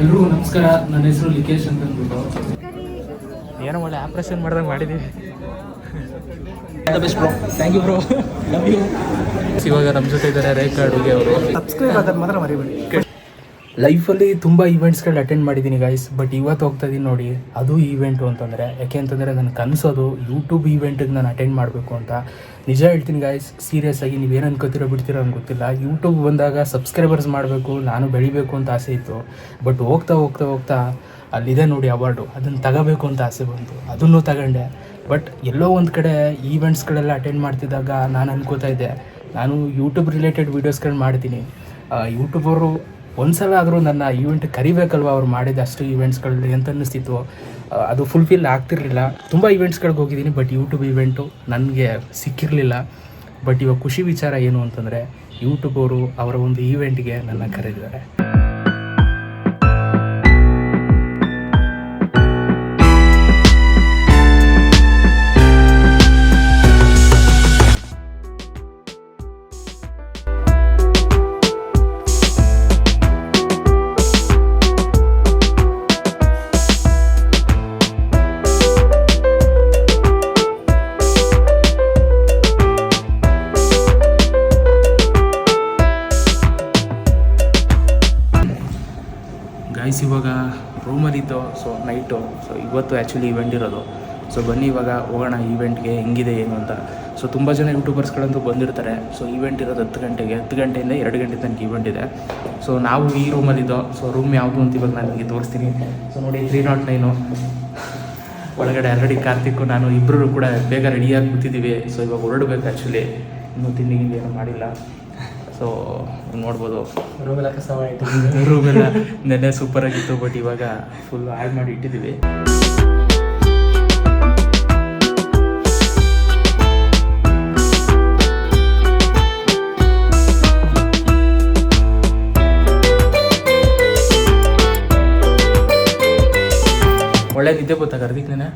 ಎಲ್ರಿಗೂ ನಮಸ್ಕಾರ. ನನ್ನ ಹೆಸರು ಲಿಕೇಶ್ ಅಂತ ಅಂದ್ಬಿಟ್ಟು. ಏನೋ ಒಳ್ಳೆ ಆಪ್ರೇಷನ್ ಮಾಡ್ದಂಗೆ ಮಾಡಿದ್ದೀವಿ thank you bro love you ಇವಾಗ ನಮ್ಮ ಜೊತೆ ಇದ್ದಾರೆ ರೇಖಾ ಅಡುಗೆ ಅವರು. ಸಬ್ಸ್ಕ್ರೈಬ್ ಆಗೋದು ಮಾತ್ರ ಮರಿಬೇಡಿ. ಲೈಫಲ್ಲಿ ತುಂಬ ಈವೆಂಟ್ಸ್ಗಳು ಅಟೆಂಡ್ ಮಾಡಿದ್ದೀನಿ ಗೈಸ್ ಬಟ್ ಇವತ್ತು ಹೋಗ್ತಾ ಇದ್ದೀನಿ ನೋಡಿ ಅದು ಈವೆಂಟು ಅಂತಂದರೆ ಯಾಕೆ ಅಂತಂದರೆ ನನ್ನ ಕನಸೋದು ಯೂಟ್ಯೂಬ್ ಈವೆಂಟಿಗೆ ನಾನು ಅಟೆಂಡ್ ಮಾಡಬೇಕು ಅಂತ. ನಿಜ ಹೇಳ್ತೀನಿ ಗಾಯ್ಸ್ ಸೀರಿಯಸ್ ಆಗಿ ನೀವೇನು ಅನ್ಕೋತಿರೋ ಬಿಡ್ತೀರೋ ಅಂತ ಗೊತ್ತಿಲ್ಲ. ಯೂಟ್ಯೂಬ್ ಬಂದಾಗ ಸಬ್ಸ್ಕ್ರೈಬರ್ಸ್ ಮಾಡಬೇಕು, ನಾನು ಬೆಳಿಬೇಕು ಅಂತ ಆಸೆ ಇತ್ತು. ಬಟ್ ಹೋಗ್ತಾ ಹೋಗ್ತಾ ಹೋಗ್ತಾ ಅಲ್ಲಿದೆ ನೋಡಿ ಅವಾರ್ಡು ಅದನ್ನು ತಗೋಬೇಕು ಅಂತ ಆಸೆ ಬಂತು. ಅದನ್ನು ತಗೊಂಡೆ. ಬಟ್ ಎಲ್ಲೋ ಒಂದು ಕಡೆ ಈವೆಂಟ್ಸ್ಗಳೆಲ್ಲ ಅಟೆಂಡ್ ಮಾಡ್ತಿದ್ದಾಗ ನಾನು ಅನ್ಕೋತಾ ಇದ್ದೆ. ನಾನು ಯೂಟ್ಯೂಬ್ ರಿಲೇಟೆಡ್ ವೀಡಿಯೋಸ್ಗಳನ್ನ ಮಾಡ್ತೀನಿ. ಯೂಟ್ಯೂಬರು ಒಂದ್ಸಲ ಆದರೂ ನನ್ನ ಈವೆಂಟ್ ಕರಿಬೇಕಲ್ವ ಅವ್ರು ಮಾಡಿದ ಅಷ್ಟು ಈವೆಂಟ್ಸ್ಗಳಲ್ಲಿ ಅಂತ ಅನ್ನಿಸ್ತಿತ್ತು? ಅದು ಫುಲ್ಫಿಲ್ ಆಗ್ತಿರಲಿಲ್ಲ. ತುಂಬ ಈವೆಂಟ್ಸ್ಗಳಿಗೆ ಹೋಗಿದ್ದೀನಿ ಬಟ್ ಯೂಟ್ಯೂಬ್ ಈವೆಂಟು ನನಗೆ ಸಿಕ್ಕಿರಲಿಲ್ಲ. ಬಟ್ ಇವಾಗ ಖುಷಿ ವಿಚಾರ ಏನು ಅಂತಂದರೆ ಯೂಟ್ಯೂಬ್ ಅವರು ಅವರ ಒಂದು ಈವೆಂಟ್ಗೆ ನನ್ನ ಕರೆದಿದ್ದಾರೆ. ಸೊ ಇವತ್ತು ಆ್ಯಕ್ಚುಲಿ ಇವೆಂಟ್ ಇರೋದು. ಸೊ ಬನ್ನಿ ಇವಾಗ ಹೋಗೋಣ ಈವೆಂಟ್ಗೆ ಹೆಂಗಿದೆ, ಏನು ಅಂತ. ಸೊ ತುಂಬ ಜನ ಯೂಟ್ಯೂಬರ್ಸ್ಗಳಂತೂ ಬಂದಿರ್ತಾರೆ. ಸೊ ಈವೆಂಟ್ ಇರೋದು ಹತ್ತು ಗಂಟೆಗೆ, ಹತ್ತು ಗಂಟೆಯಿಂದ ಎರಡು ಗಂಟೆ ತನಕ ಈವೆಂಟ್ ಇದೆ. ಸೊ ನಾವು ಈ ರೂಮಲ್ಲಿದ್ದೋ ಸೊ ರೂಮ್ ಯಾವುದು ಅಂತ ಇವಾಗ ನಾನು ನಿಮಗೆ ತೋರಿಸ್ತೀನಿ. ಸೊ ನೋಡಿ ತ್ರೀ ನಾಟ್ ನೈನು ಒಳಗಡೆ ಆಲ್ರೆಡಿ ಕಾರ್ತಿಕ್ ನಾನು ಇಬ್ಬರು ಕೂಡ ಬೇಗ ರೆಡಿಯಾಗಿ ಕೂತಿದ್ದೀವಿ ಸೊ ಇವಾಗ ಹೊರಡಬೇಕು ಆ್ಯಕ್ಚುಲಿ ಇನ್ನೂ ತಿಂಡಿ ಏನು ಏನೂ ಮಾಡಿಲ್ಲ. ಸೊ ನೋಡ್ಬೋದು. ರೂಮೆಲ್ಲ ಕಸ ಮಾಡಿ ರೂಮೆಲ್ಲ ನೆನ್ನೆ ಸೂಪರ್ ಆಗಿತ್ತು ಬಟ್ ಇವಾಗ ಫುಲ್ ಆ್ಯಡ್ ಮಾಡಿ ಇಟ್ಟಿದ್ದೀವಿ. ಒಳ್ಳೆ ನಿದ್ದೆ ಗೊತ್ತಾ ಕಾರ್ತಿಕ್ ನೆನೆ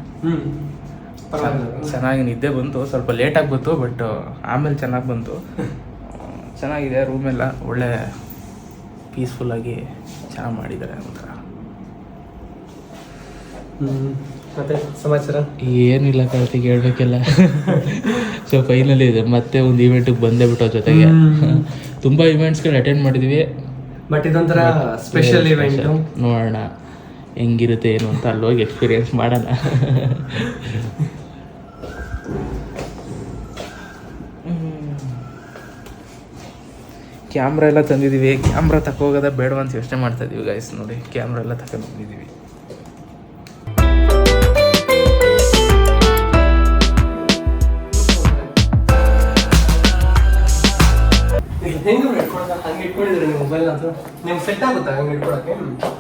ಚೆನ್ನಾಗಿ ನಿದ್ದೆ ಬಂತು. ಸ್ವಲ್ಪ ಲೇಟಾಗಿ ಬಂತು ಬಟ್ ಆಮೇಲೆ ಚೆನ್ನಾಗಿ ಬಂತು. ಚೆನ್ನಾಗಿದೆ ರೂಮೆಲ್ಲ ಒಳ್ಳೆ ಪೀಸ್ಫುಲ್ಲಾಗಿ ಚೆನ್ನಾಗಿ ಮಾಡಿದ್ದಾರೆ ಒಂಥರ ಮತ್ತೆ ಸಮಾಚಾರ? ಏನಿಲ್ಲ ಕಾರ್ತಿಕ್ ಹೇಳ್ಬೇಕೆಲ್ಲ. ಸೊ ಫೈನಲಿ ಇದೆ. ಮತ್ತೆ ಒಂದು ಇವೆಂಟಿಗೆ ಬಂದೇ ಬಿಟ್ಟು ಜೊತೆಗೆ. ತುಂಬ ಇವೆಂಟ್ಸ್ಗಳು ಅಟೆಂಡ್ ಮಾಡಿದ್ವಿ. ಬಟ್ ಇದೊಂಥರ ಸ್ಪೆಷಲ್ ಇವೆಂಟ್ ನೋಡೋಣ ಹೆಂಗಿರುತ್ತೆ ಏನು ಅಂತ ಅಲ್ಲಿ ಹೋಗಿ ಎಕ್ಸ್ಪೀರಿಯೆನ್ಸ್ ಮಾಡೋಣ. ಕ್ಯಾಮ್ರಾ ಎಲ್ಲ ತಂದಿದ್ದೀವಿ ಕ್ಯಾಮ್ರಾ ತಕೋಗೋದ ಬೇಡ ಅಂತ ಯೋಚನೆ ಮಾಡ್ತಾ ಇದೀವಿ ಗೈಸ್ ನೋಡಿ. ಕ್ಯಾಮ್ರಾ ಎಲ್ಲ ತಗೊಂಡು ಬಂದಿದ್ದೀವಿ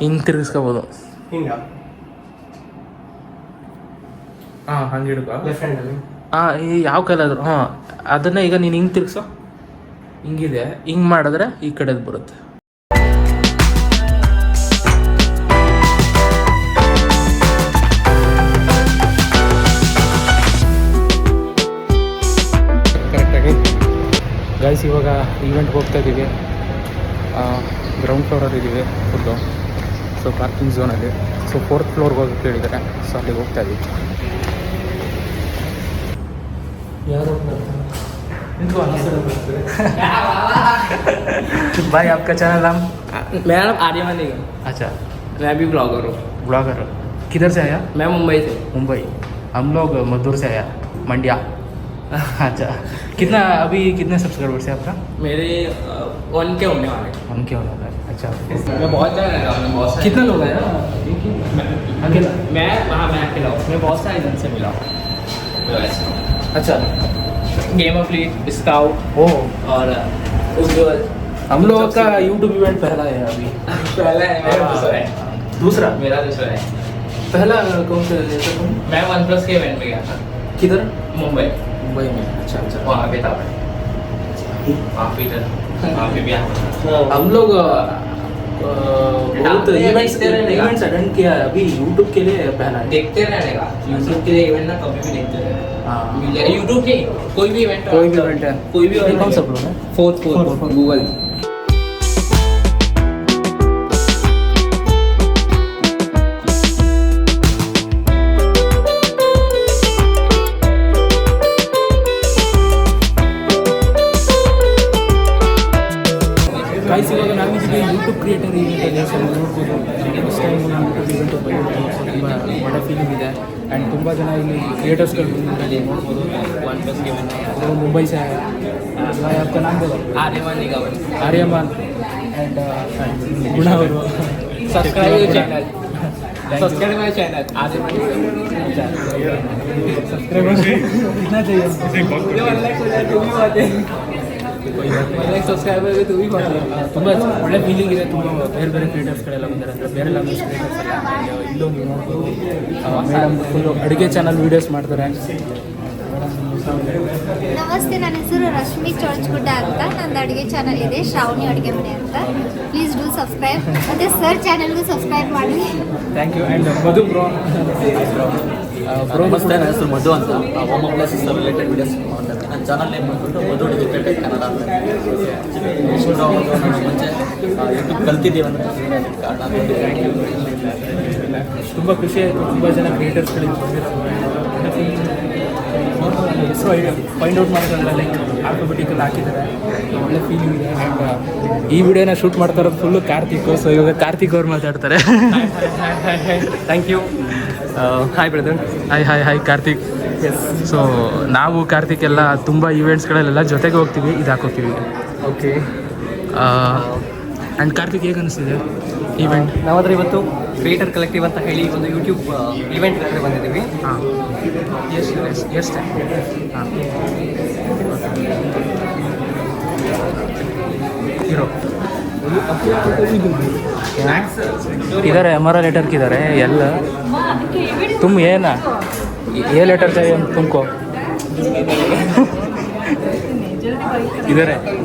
ಹೆಂಗೆ ತಿರುಗಿಸ್ಕೋಬೋದು. ಹಾಂ ಹಂಗೆ ಹಿಡ್ಕೊ ಹಾಂ ಈ ಯಾವ ಕೈಲಾದ್ರು ಹಾಂ. ಅದನ್ನ ಈಗ ನೀನು ಹಿಂಗೆ ತಿರ್ಗ್ಸೋ. ಹಿಂಗಿದೆ. ಹಿಂಗೆ ಮಾಡಿದ್ರೆ ಈ ಕಡೆದು ಬರುತ್ತೆ. ಕರೆಕ್ಟಾಗಿ. ಗೈಸ್ ಇವಾಗ ಈವೆಂಟ್ಗೆ ಹೋಗ್ತಾ ಇದ್ದೀವಿ ಗ್ರೌಂಡ್ ಫ್ಲೋರಲ್ಲಿ ಇದ್ದೀವಿ ಫುಲ್ಲು ಸೊ ಪಾರ್ಕಿಂಗ್ ಝೋನಲ್ಲಿ ಸೊ ಫೋರ್ತ್ ಫ್ಲೋರ್ಗೆ ಹೋಗಿ ಕೇಳಿದ್ದಾರೆ ಸೊ ಅಲ್ಲಿಗೆ ಹೋಗ್ತಾ ಇದ್ದೀವಿ ಯಾರು भाई आपका चैनल नाम? मेरा नाम आर्यमन है। अच्छा। मैं भी ब्लॉगर हूँ। ब्लॉगर किधर से आया? मैं मुंबई से। मुंबई। हम लोग मधुर से आया मंडिया। अच्छा। कितना अभी कितने सब्सक्राइबर्स है आपका? मेरे वन के होने वाले हम क्या होना है। अच्छा। मैं बहुत बहुत सारे- कितना लोग हैं? अकेला? मैं हाँ मैं अकेला हूँ। मैं बहुत सारे जन से मिला हूँ। अच्छा। गेम ऑफ़ लीग स्काउट ओ और उज्जवल हम लोगों का यूट्यूब इवेंट पहला है अभी। पहला है मेरा दूसरा है। दूसरा? मेरा दूसरा है। पहला कौन से मैं वन प्लस के इवेंट में गया था। किधर? मुंबई। मुंबई में। अच्छा अच्छा। वहाँ पे था। मैं वहाँ पे इधर वहाँ पे भी हम लोग हाँ, बहुत इवेंट्स कर रहे हैं इवेंट्स अटेंड किया है अभी YouTube के लिए पहला है। देखते रहने का। YouTube के लिए इवेंट ना कभी भी देखते रहना हाँ। YouTube के कोई भी इवेंट कोई भी मतलब इवेंट है। कोई भी इवेंट सा प्रो है? Fourth fourth Google guys floor Google YouTube creator ಈವೆಂಟಲ್ಲಿ sir ನೋಡ್ಬೋದು ಫಸ್ಟ್ ಟೈಮ್ ನಾನು ಯೂಟ್ಯೂಬ್ ಈವೆಂಟಿಗೆ ಬಂದಿದ್ದೀನಿ ಸೊ ತುಂಬ ಒಳ್ಳೆ ಫೀಲಿಂಗ್ ಇದೆ ಆ್ಯಂಡ್ ತುಂಬ ಜನ ಇಲ್ಲಿ ಕ್ರಿಯೇಟರ್ಸ್ಗಳು ಬಂದಿದ್ದಾರೆ ನೋಡ್ಬೋದು वन प्लस के बनने वो मुंबई से आया मैं आपका नाम बोलो आर्यमान निगम आर्यमान एंड गुणा ಅವರು subscribe channel subscribe my channel Aryaman subscriber कितना चाहिए ಲೈಕ್ ಸಬ್ಸ್ಕ್ರೈಬರ್ ತುಂಬಿ ತುಂಬ ಒಳ್ಳೆ ಫೀಲಿಂಗ್ ಇದೆ. ತುಂಬ ಬೇರೆ ಬೇರೆ ಕ್ರಿಯೇಟರ್ಸ್ ಕ್ರಿಯೇಟರ್ಸ್ಗಳೆಲ್ಲ ಬಂದರೆ. ಅಂದರೆ ಬೇರೆ ಲ್ಯಾಂಗ್ವೇಜ್ ಕ್ರಿಯೇಟರ್ಸ್ ಎಲ್ಲ ಇಲ್ಲೂ ನೀವು ನೋಡ್ಬೋದು ಮೇಡಮ್ ಫುಲ್ಲು ಅಡುಗೆ ಚಾನಲ್ ವೀಡಿಯೋಸ್ ಮಾಡ್ತಾರೆ. ನಮಸ್ತೆ ನನ್ನ ಹೆಸರು ರಶ್ಮಿ ಚೊಳ್ಚಗುಡ್ಡ ಅಂತ. ನಂದು ಅಡುಗೆ ಚಾನಲ್ ಇದೆ ಶ್ರಾವಣಿ ಅಡುಗೆ ಮನೆ ಅಂತ. ಪ್ಲೀಸ್ ಡೂ ಸಬ್ಸ್ಕ್ರೈಬ್ ಮತ್ತೆ ಸರ್ ಚಾನಲ್ಗೂ ಸಬ್ಸ್ಕ್ರೈಬ್ ಮಾಡಿ. Thank you and Madhu bro uh, bro ನನ್ನ ಹೆಸರು ಮಧು ಅಂತ. ಹೋಮ್ ಅಪ್ಲೈಸಸ್ ರಿಲೇಟೆಡ್ ವೀಡಿಯೋಸ್ ಮಾಡ್ತಾರೆ ನನ್ನ ಚಾನಲ್ ನೇಮ್ ಬಂದ್ಬಿಟ್ಟು ಮಧು ಎಜುಕೇಟೆಡ್ ಕನ್ನಡ ಅಂತ ಮುಂಚೆ ಯೂಟ್ಯೂಬ್ ಕಲ್ತಿದ್ದೀವಿ ಅಂತ ಕಾರಣ ತುಂಬ ಖುಷಿ ಆಯಿತು. ತುಂಬ ಜನ ಕ್ರಿಯೇಟರ್ಸ್ಗಳಿಗೆ ಹೆಸರು ಫೈಂಡ್ ಔಟ್ ಮಾಡ್ತಾರೆ ಲೈಕ್ ಆಟೋಮೆಟಿಕಲ್ಲಿ ಹಾಕಿದ್ದಾರೆ. ಒಳ್ಳೆ ಫೀಲಿಂಗ್ ಇದೆ. ಆ್ಯಂಡ್ ಈ ವಿಡಿಯೋನ ಶೂಟ್ ಮಾಡ್ತಾ ಇರೋದು ಫುಲ್ಲು ಕಾರ್ತಿಕ್. ಸೊ ಇವಾಗ ಕಾರ್ತಿಕ್ ಅವ್ರು ಮಾತಾಡ್ತಾರೆ. Thank you hi brother hi hi hi Karthik. So ನಾವು ಕಾರ್ತಿಕ್ ಎಲ್ಲ ತುಂಬ ಈವೆಂಟ್ಸ್ಗಳಲ್ಲೆಲ್ಲ ಜೊತೆಗೆ ಹೋಗ್ತೀವಿ ಇದು ಹಾಕೋತೀವಿ. ಓಕೆ ಆ್ಯಂಡ್ ಕಾರ್ತಿಕ್ ಹೇಗೆ ಅನಿಸ್ತಿದೆ ಈವೆಂಟ್ ನಾವಾದರೆ ಇವತ್ತು ಕ್ರಿಯೇಟರ್ ಕಲೆಕ್ಟಿವ್ ಅಂತ ಹೇಳಿ ಒಂದು ಯೂಟ್ಯೂಬ್ ಇವೆಂಟ್ ಅಂದರೆ ಬಂದಿದ್ದೀವಿ. ಇದ್ದಾರೆ ಎಷ್ಟು ಎಷ್ಟು ಇದ್ದಾರೆ ಎಲ್ಲ. ತುಂಬ ಏನ? ये ना ये लेटर चाहिए तुमको इधर है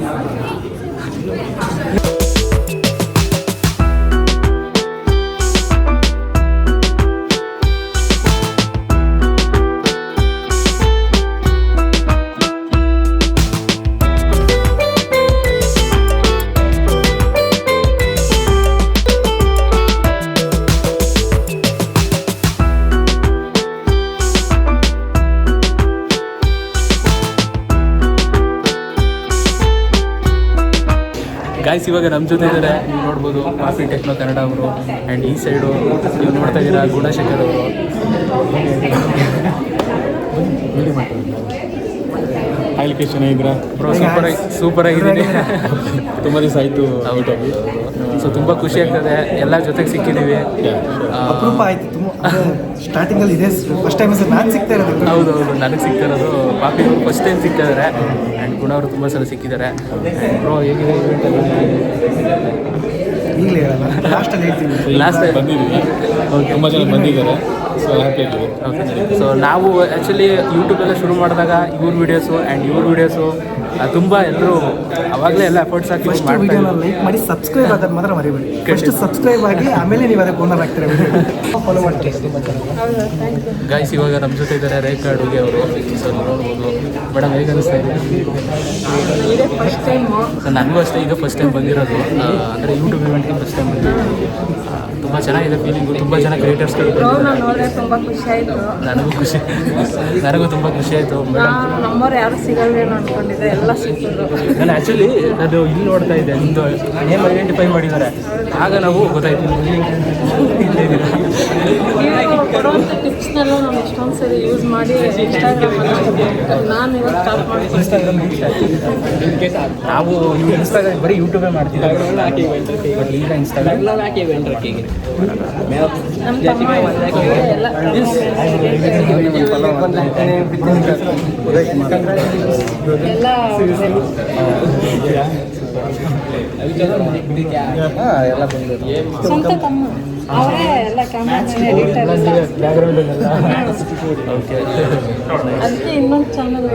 ಇವಾಗ ನಮ್ಮ ಜೊತೆ ಇದ್ದಾರೆ ನೀವು ನೋಡ್ಬೋದು ಕಾಫಿ ಟೆಕ್ನೋ ಕನ್ನಡ ಅವರು. ಆ್ಯಂಡ್ ಈ ಸೈಡು ನೀವು ನೋಡ್ತಾ ಇದ್ದೀರಾ ಗುಣಶೇಖರ್ ಅವರು. ಚೆನ್ನಾಗಿದ್ದೀರಾ ಬ್ರೋ ಸೂಪರ್ ಸೂಪರ್ ಆಗಿದ್ದೀನಿ. ತುಂಬ ದಿವಸ ಆಯಿತು ಹೌದು. ಸೊ ತುಂಬ ಖುಷಿ ಆಗ್ತದೆ. ಎಲ್ಲ ಜೊತೆಗೆ ಸಿಕ್ಕಿದೀವಿ. ಆಯ್ತು ಸ್ಟಾರ್ಟಿಂಗಲ್ಲಿ ಇದೆ. ಫಸ್ಟ್ ಟೈಮ್ ಸರ್ ನಾನು ಸಿಗ್ತಾ ಇರೋದು ಹೌದು ಹೌದು ನನಗೆ ಸಿಗ್ತಿರೋದು ಪಾಪಿ ಅವರು ಫಸ್ಟ್ ಟೈಮ್ ಸಿಗ್ತಿದ್ದಾರೆ ಆ್ಯಂಡ್ ಗುಣ ಅವರು ತುಂಬ ಸಲ ಸಿಕ್ಕಿದ್ದಾರೆ. ಬ್ರೋ ಹೇಗಿದೆ ಈಗಲೇ ಹೇಳಲ್ಲ ಲಾಸ್ಟಲ್ಲಿ ಹೇಳ್ತೀನಿ. ಲಾಸ್ಟ್ ಬಂದಿದ್ದೀವಿ ತುಂಬ ಜನ ಬಂದಿದ್ದಾರೆ. ಸೊ ಹ್ಯಾಪಿ ಆಗಿದ್ದೀವಿ ಸೊ ನಾವು ಆ್ಯಕ್ಚುಲಿ ಯೂಟ್ಯೂಬೆಲ್ಲ ಶುರು ಮಾಡಿದಾಗ ಇವ್ರ ವೀಡಿಯೋಸು ಆ್ಯಂಡ್ ಇವ್ರ ವೀಡಿಯೋಸು ತುಂಬ ಎಲ್ಲರೂ ಅವಾಗಲೇ ಎಲ್ಲ ಎಫರ್ಟ್ಸ್ ಹಾಕಿ ಫಸ್ಟ್ ವೀಡಿಯೋನ ಲೈಕ್ ಮಾಡಿ ಸಬ್ಸ್ಕ್ರೈಬ್ ಆದ್ರೆ ಮಾತ್ರ ಮರಿಬೇಡಿ. ಫಸ್ಟ್ ಸಬ್ಸ್ಕ್ರೈಬ್ ಆಗಿ ಆಮೇಲೆ ನೀವು ಅದಕ್ಕೆ ಓನರ್ ಆಗ್ತೀರ. ಫಾಲೋ ಮಾಡ್ತೀವಿ ಗಾಯ್ಸ್ ಇವಾಗ ನಮ್ಮ ಜೊತೆ ಇದ್ದಾರೆ ರೇಖಾ ಅಡುಗೆ ಅವರು. ಸೊ ನೋಡ್ಬೋದು. ಮೇಡಮ್ ಹೇಗೆ ಅನಿಸ್ತಾ ಇದೆ? ಫಸ್ಟ್ ಟೈಮು ಸೊ ನನಗೂ ಅಷ್ಟೇ ಈಗ ಫಸ್ಟ್ ಟೈಮ್ ಬಂದಿರೋದು. ಅಂದರೆ ಯೂಟ್ಯೂಬ್ ಇವೆಂಟ್ಗೆ ಫಸ್ಟ್ ಟೈಮ್ ಬಂದಿರೋದು. ತುಂಬ ಚೆನ್ನಾಗಿದೆ ಫೀಲಿಂಗು ತುಂಬ ಜನ ಕ್ರಿಯೇಟರ್ಸ್ಗಳು ತುಂಬ ಖುಷಿ ಆಯ್ತು. ನನಗೂ ಖುಷಿ ನನಗೂ ತುಂಬ ಖುಷಿ ಆಯಿತು ನಾನು ನಮ್ಮವ್ರು ಯಾರು ಸಿಗಲ್ವೇನೋ ಅನ್ಕೊಂಡಿದ್ದೆ ಎಲ್ಲ ಸಿಕ್ಕಿದ್ರು ನಾನು ಆ್ಯಕ್ಚುಲಿ ಅದು ಇಲ್ಲಿ ನೋಡ್ತಾ ಇದ್ದೆ ನಿಮ್ಮದು ನೇಮ್ ಐಡೆಂಟಿಫೈ ಮಾಡಿದ್ದಾರೆ. ಆಗ ನಾವು ಗೊತ್ತಾಯ್ತು. ನೀವು ಕೊಡುವಂಥ ಟಿಪ್ಸ್ನೆಲ್ಲ ನಾನು ಎಷ್ಟೊಂದು ಸರಿ ಯೂಸ್ ಮಾಡಿ ಇನ್ಸ್ಟಾಗ್ರಾಮಲ್ಲಿ ನಾನು ಇವಾಗ ಸ್ಟಾರ್ಟ್ ಮಾಡ್ತೀನಿ. ಇನ್ಸ್ಟಾಗ್ರಾಮ್ ನಾವು ಇನ್ಸ್ಟಾಗ್ರಾಮ್ ಬರೀ ಯೂಟ್ಯೂಬೇ ಮಾಡ್ತೀವಿ ಬಟ್ ಈಗ ಇನ್ಸ್ಟಾಗ್ರಾಮ್ ತಮ್ಮ ಎಲ್ಲ ಬಂದಿದೆ. ಸ್ವಂತ ತಮ್ಮ. ಅವರೇ ಎಲ್ಲ ಅದಕ್ಕೆ ಇನ್ನೊಂದು channel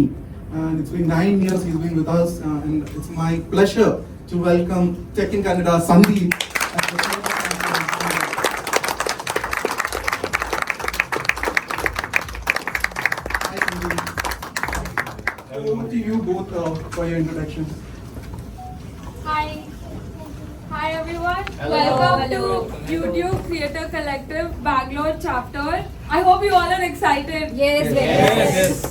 team. And it's been nine years he's been with us, uh, and it's my pleasure to welcome Tech in Canada, Sandeep. Thank you both uh, for your introduction. Hi. Hi everyone. Hello. Welcome Hello. to YouTube Creator Collective Bangalore chapter. I hope you all are excited. Yes, yes. yes. yes.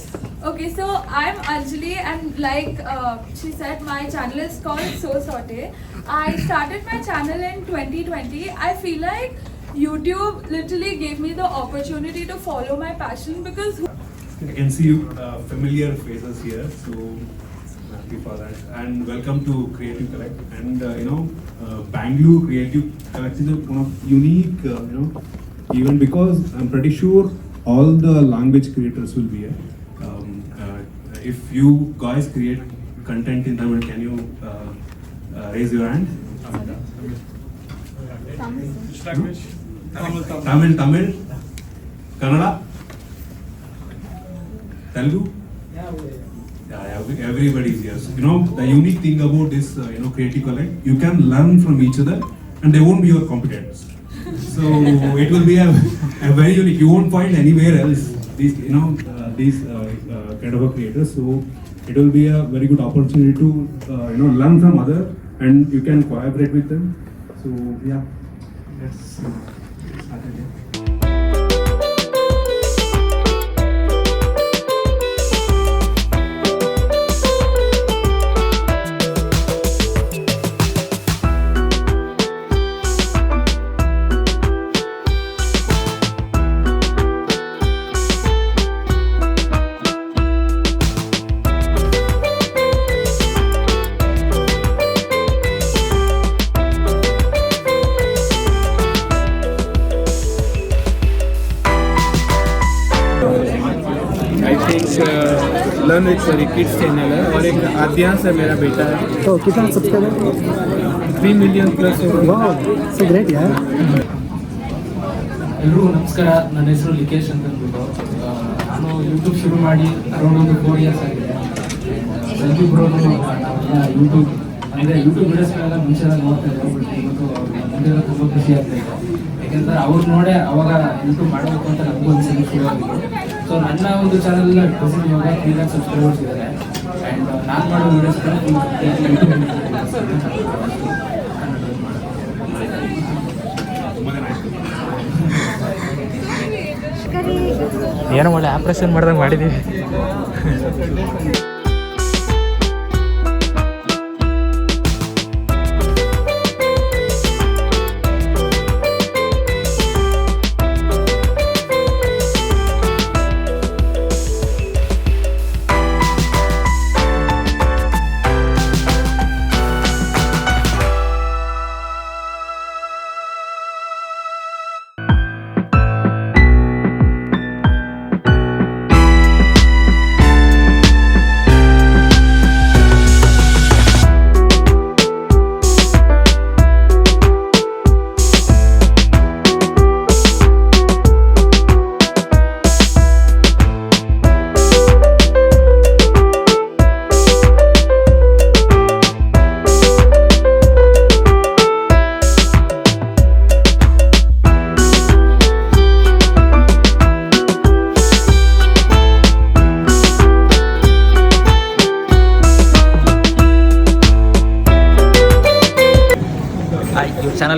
Okay, so I'm Anjali and like uh, she said, my channel is called So Saute. I started my channel in 2020. I feel like YouTube literally gave me the opportunity to follow my passion because I can see uh, familiar faces here, so happy for that. And welcome to Creative Collect. And uh, you know, uh, Bangalore Creative Collect is one of unique, uh, you know, even because I'm pretty sure all the language creators will be here. If you guys create content in Tamil, can you uh, uh, raise your hand? Tamil, Tamil, Tamil, Tamil, Tamil. Kannada, Telugu. Yeah, every- everybody is here. So, you know, the unique thing about this, uh, you know, Creative Collect, you can learn from each other and they won't be your competitors. So it will be a, a very unique, you won't find anywhere else these, you know, uh, these uh, uh, kind of a creators. So it will be a very good opportunity to, uh, you know, learn from other and you can collaborate with them. So yeah, let's start again. think learn with sorry kids channel है और एक आद्यांश है मेरा बेटा है तो कितना subscriber three million plus वाह सो ग्रेट यार ಎಲ್ರಿಗೂ ನಮಸ್ಕಾರ ನನ್ನ ಹೆಸರು ಲಿಕೇಶ್ ಅಂತ ಅಂದ್ಬಿಟ್ಟು ಆ, ನಾನು ಯೂಟ್ಯೂಬ್ ಶುರು ಮಾಡಿ ಅರೌಂಡ್ ಒಂದು ಫೋರ್ ಇಯರ್ಸ್ ಆಗಿದೆ ಸಂಜೀವ್ ಬ್ರೋ ನಾವೆಲ್ಲ ಯೂಟ್ಯೂಬ್ ಅಂದರೆ ಯೂಟ್ಯೂಬ್ ವಿಡಿಯೋಸ್ಗಳೆಲ್ಲ ಮುಂಚೆಲ್ಲ ನೋಡ್ತಾ ಇದ್ದೆ ಬಟ್ ಇವತ್ತು ಅವ್ರಿಗೆ ಮುಂದೆ ತುಂಬ ಖುಷಿ ಆಗ್ತಾ ಇದೆ ಯಾಕೆಂದರೆ ಅವ್ರು ನೋಡೇ ಅವಾಗ ಯೂಟ್ಯೂಬ್ ಮಾಡಬೇಕು ಅಂತ ನನಗೂ ಒಂದು ಸಲ ಶುರು ಆಗಿದೆ ಸೊ ನನ್ನ ಒಂದು ಚಾನಲ್ ಯೋಗ ತ್ರೀ ಲ್ಯಾಕ್ ಸಬ್ಸ್ಕ್ರೈಬರ್ಸ್ ಇದ್ದಾರೆ ಆ್ಯಂಡ್ ನಾನು ಮಾಡೋ ವೀಡಿಯೋಸ್ಗಳ ಏನೋ ಒಳ್ಳೆ ಆಪ್ರೇಷನ್ ಮಾಡ್ದಂಗೆ ಮಾಡಿದ್ದೀವಿ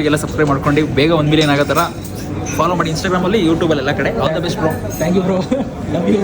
ಚಾನಲ್ಗೆಲ್ಲ ಸಬ್ಸ್ಕ್ರೈಬ್ ಮಾಡ್ಕೊಂಡು ಬೇಗ ಒಂದು ಮಿಲಿಯನ್ ಆಗೋ ಥರ ಫಾಲೋ ಮಾಡಿ ಇನ್ಸ್ಟಾಗ್ರಾಮಲ್ಲಿ ಯೂಟ್ಯೂಬಲ್ಲಿ ಎಲ್ಲ ಕಡೆ. All the best bro thank you bro love you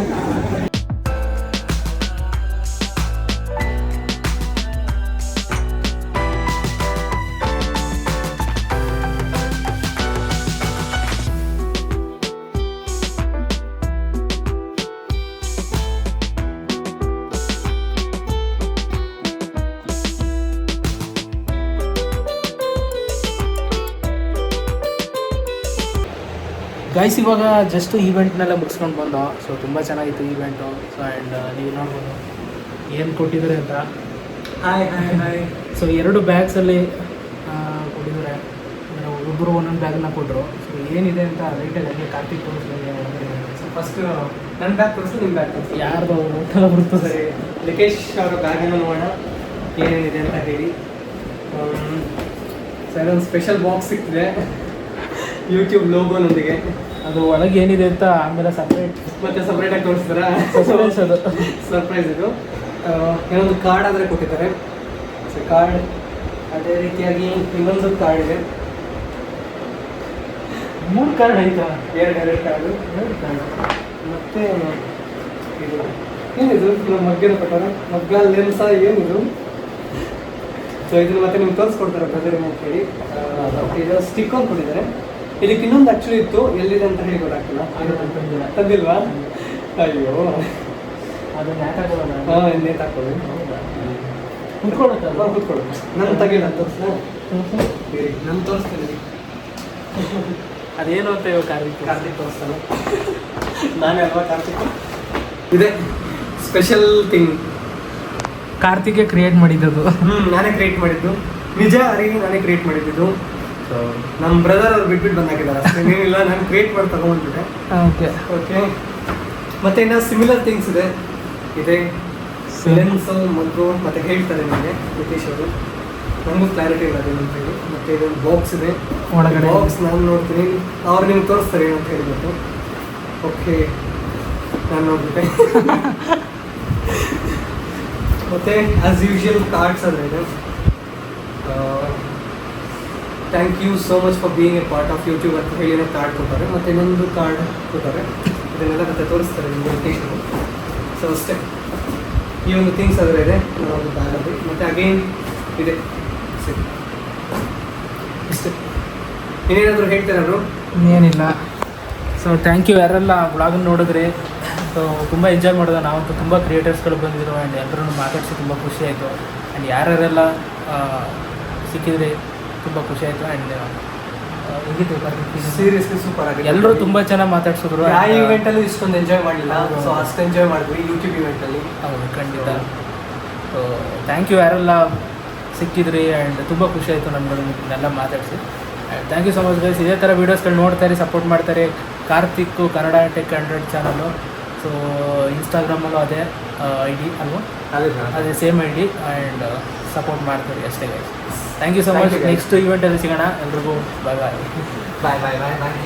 guys ಇವಾಗ ಜಸ್ಟ್ ಈವೆಂಟ್ನೆಲ್ಲ ಮುಗಿಸ್ಕೊಂಡು ಬಂದೋ ಸೊ ತುಂಬ ಚೆನ್ನಾಗಿತ್ತು ಈವೆಂಟು ಸೊ ಆ್ಯಂಡ್ ನೀವು ನೋಡ್ಬೋದು. ಏನು ಕೊಟ್ಟಿದ್ದಾರೆ ಅಂತ? ಹಾಯ್ ಹಾಯ್ ಹಾಯ್ ಸೊ ಎರಡು ಬ್ಯಾಗ್ಸಲ್ಲಿ ಕೊಟ್ಟಿದ್ದಾರೆ. ಒಬ್ಬರು ಒಂದೊಂದು ಬ್ಯಾಗ್ನ ಕೊಟ್ಟರು ಸೊ ಏನಿದೆ ಅಂತ ರೈಟಲ್ಲಿ ಹಂಗೆ ಕಾರ್ತಿಕ್ ಒಳಗಡೆ ಸೊ ಫಸ್ಟ್ ನನ್ನ ಬ್ಯಾಗ್ ತೋರಿಸು ನಿಮ್ಮ ಬ್ಯಾಗ್ ತೋರಿಸಿ? ಯಾರ್ದು ಊಟ ಬರ್ತದೆ. ಲಿಕೇಶ್ ಅವರ ಬ್ಯಾಗಿನ ನೋಡೋಣ. ಏನೇನಿದೆ ಅಂತ ಹೇಳಿ. ಸರ್ ಒಂದು ಸ್ಪೆಷಲ್ ಬಾಕ್ಸ್ ಸಿಕ್ತಿದೆ. ಯೂಟ್ಯೂಬ್ ಲೋಗೋನೊಂದಿಗೆ ಅದು ಒಳಗೆ ಏನಿದೆ ಅಂತ ಆಮೇಲೆ ಸಪ್ರೇಟ್ ಮತ್ತೆ ಸಪ್ರೇಟಾಗಿ ತೋರಿಸ್ತಾರಾ? ಸರ್ಪ್ರೈಸ್ ಅದು. ಸರ್ಪ್ರೈಸ್ ಇದು. ಏನೊಂದು ಕಾರ್ಡ್ ಆದರೆ ಕೊಟ್ಟಿದ್ದಾರೆ. ಸೊ ಕಾರ್ಡ್ ಅದೇ ರೀತಿಯಾಗಿ ಇನ್ನೊಂದು ಕಾರ್ಡ್ ಇದೆ. ಮೂರು ಕಾರ್ಡ್ ಆಯ್ತಾ ಎರಡು ಎರಡು ಕಾರ್ಡು ಎರಡು ಕಾರ್ಡ್ ಮತ್ತೆ ಇದು. ಏನಿದು? ನಮ್ಮ ಮಗ್ಗನ ಪ್ರಕಾರ. ಮಗ್ಗ ಲೆನ್ಸ ಏನಿದು? ಸೊ ಇದನ್ನ ಮತ್ತೆ ನಿಮ್ಗೆ ತೋರಿಸ್ಕೊಡ್ತಾರೆ ಬ್ರದರ್ ಅಂತ ಮತ್ತೆ ಇದು ಸ್ಟಿಕ್ ಒಂದು ಕೊಟ್ಟಿದ್ದಾರೆ. ಇದಕ್ಕೆ ಇನ್ನೊಂದು ಆಕ್ಚುಲಿ ಇತ್ತು ಎಲ್ಲಿದೆ ಅಂತ ಹೇಳಿ ಗೊತ್ತಾಗ್ತಿಲ್ಲ ತಂದಿಲ್ವಾ? ಅಯ್ಯೋ. ಅದು ಹಾಂ ನೇತ್ ಹಾಕೋದು ಕುತ್ಕೊಳ್ಳುತ್ತಲ್ವಾ ಕುತ್ಕೊಳ್ಳು ನಾನು ತೆಗಿಲ್ಲ ತೋರಿಸ್ಲ ನಾನು ತೋರಿಸ್ತೀನಿ. ಅದೇನು ಅಂತ ಇವಾಗ ಕಾರ್ತಿಕ್ ಕಾರ್ತಿಕ್ ತೋರಿಸ್ತಾನೆ. ನಾನೇ ಅಲ್ವಾ ಕಾರ್ತಿಕ್? ಇದೆ. ಸ್ಪೆಷಲ್ ಥಿಂಗ್ ಕಾರ್ತಿಕ್ ಕ್ರಿಯೇಟ್ ಮಾಡಿದ್ದು ಹ್ಞೂ ನಾನೇ ಕ್ರಿಯೇಟ್ ಮಾಡಿದ್ದು. ನಿಜ ಅರಿ ನಾನೇ ಕ್ರಿಯೇಟ್ ಮಾಡಿದ್ದು. ಸೊ ನಮ್ಮ ಬ್ರದರ್ ಅವ್ರು ಬಿಟ್ಬಿಟ್ಟು ಬಂದಾಕಿದ್ದಾರೆ. ಅಷ್ಟೇ ಏನಿಲ್ಲ ನಾನು ಕ್ರಿಯೇಟ್ ಮಾಡಿ ತಗೊಂಡ್ಬಿಟ್ಟೆ ಓಕೆ ಓಕೆ ಮತ್ತೆ ಇನ್ನು ಸಿಮಿಲರ್ ಥಿಂಗ್ಸ್ ಇದೆ. ಇದೆ ಸಿಲೆನ್ಸು ಮಗು ಮತ್ತೆ ಹೇಳ್ತಾರೆ ನನಗೆ ನಿತೀಶ್ ಅವರು. ನನಗೂ ಕ್ಲಾರಿಟಿ ಇಲ್ಲ ಅದೇನು ಹೇಳಿ. ಮತ್ತೆ ಇದೊಂದು ಬಾಕ್ಸ್ ಇದೆ. ಒಳಗಡೆ ಬಾಕ್ಸ್ ನಾನು ನೋಡ್ತೀನಿ. ಅವ್ರು ನಿಮ್ಗೆ ತೋರಿಸ್ತಾರೆ ಅಂತ ಹೇಳ್ಬಿಟ್ಟು. ಓಕೆ ನಾನು ನೋಡ್ಬಿಟ್ಟೆ. ಮತ್ತೆ ಆಸ್ ಯೂಶುವಲ್ ಕಾರ್ಡ್ಸ್ ಅದ್ರ ಇದೆ thank you so much for being a part of YouTube ಅಂತ ಹೇಳಿ ಕಾರ್ಡ್ ಕೊಡ್ತಾರೆ ಮತ್ತೆ ಇನ್ನೊಂದು ಕಾರ್ಡ್ ಕೊಡ್ತಾರೆ ಇದನ್ನೆಲ್ಲ ಮತ್ತೆ ತೋರಿಸ್ತಾರೆ ನಿಮಗೆ ಲೊಕೇಶನ್ ಸೊ ಅಷ್ಟೇ. ಈ ಒಂದು ಥಿಂಗ್ಸ್ ಅದರ ಇದೆ. ಒಂದು ಬ್ಯಾಗಲ್ಲಿ ಮತ್ತು ಅಗೇನ್ ಇದೆ. ಸರಿ. ಅಷ್ಟೇ. ಇನ್ನೇನಾದರೂ ಅವರು ಏನಿಲ್ಲ. ಸೊ ಥ್ಯಾಂಕ್ ಯು ಯಾರೆಲ್ಲ ಬ್ಲಾಗನ್ನು ನೋಡಿದ್ರೆ ಸೊ ತುಂಬ ಎಂಜಾಯ್ ಮಾಡಿದೆ ನಾವಂತೂ ತುಂಬ ಕ್ರಿಯೇಟರ್ಸ್ಗಳು ಬಂದಿದ್ದರು ಆ್ಯಂಡ್ ಎಲ್ಲರೂ ಮಾತಾಡಿಸಿ ತುಂಬ ಖುಷಿ ಆಯಿತು. ಆ್ಯಂಡ್ ಯಾರ್ಯಾರೆಲ್ಲ ಸಿಕ್ಕಿದ್ರಿ ತುಂಬ ಖುಷಿ ಆಯಿತು ಆ್ಯಂಡ್ ಸೀರಿಯಸ್ಲಿ ಸೂಪರ್ ಆಗಿದೆ. ಎಲ್ಲರೂ ತುಂಬ ಚೆನ್ನಾಗಿ ಮಾತಾಡ್ಸಿದ್ರು ಆ ಇವೆಂಟಲ್ಲೂ ಇಷ್ಟೊಂದು ಎಂಜಾಯ್ ಮಾಡಲಿಲ್ಲ. ಸೊ ಅಷ್ಟು ಎಂಜಾಯ್ ಮಾಡಿದ್ವಿ ಯೂಟ್ಯೂಬ್ ಇವೆಂಟ್ ಅಲ್ಲಿ. ಹೌದು ಖಂಡಿತ. ಸೊ ಥ್ಯಾಂಕ್ ಯು ಯಾರೆಲ್ಲ ಸಿಕ್ಕಿದ್ರಿ ಆ್ಯಂಡ್ ತುಂಬ ಖುಷಿ ಆಯಿತು ನಮ್ಗಳು ನಿಮ್ಮನ್ನೆಲ್ಲ ಮಾತಾಡಿಸಿ. Thank you so much guys ಇದೇ ಥರ ವೀಡಿಯೋಸ್ಗಳು ನೋಡ್ತಾರೆ ಸಪೋರ್ಟ್ ಮಾಡ್ತಾರೆ Karthik Kannada tech hundred channel so ಇನ್ಸ್ಟಾಗ್ರಾಮಲ್ಲೂ ಅದೇ ಐ ಡಿ ಅಲ್ವಾ? ಅದೇ same I D and support ಮಾಡ್ತಾರೆ ಅಷ್ಟೇ guys thank you so much. Next ಇವೆಂಟಲ್ಲಿ ಸಿಗೋಣ. ಎಲ್ರಿಗೂ ಬಾಯ್ ಬಾಯ್ ಬಾಯ್ ಬಾಯ್ ಬಾಯ್ ಬಾಯ್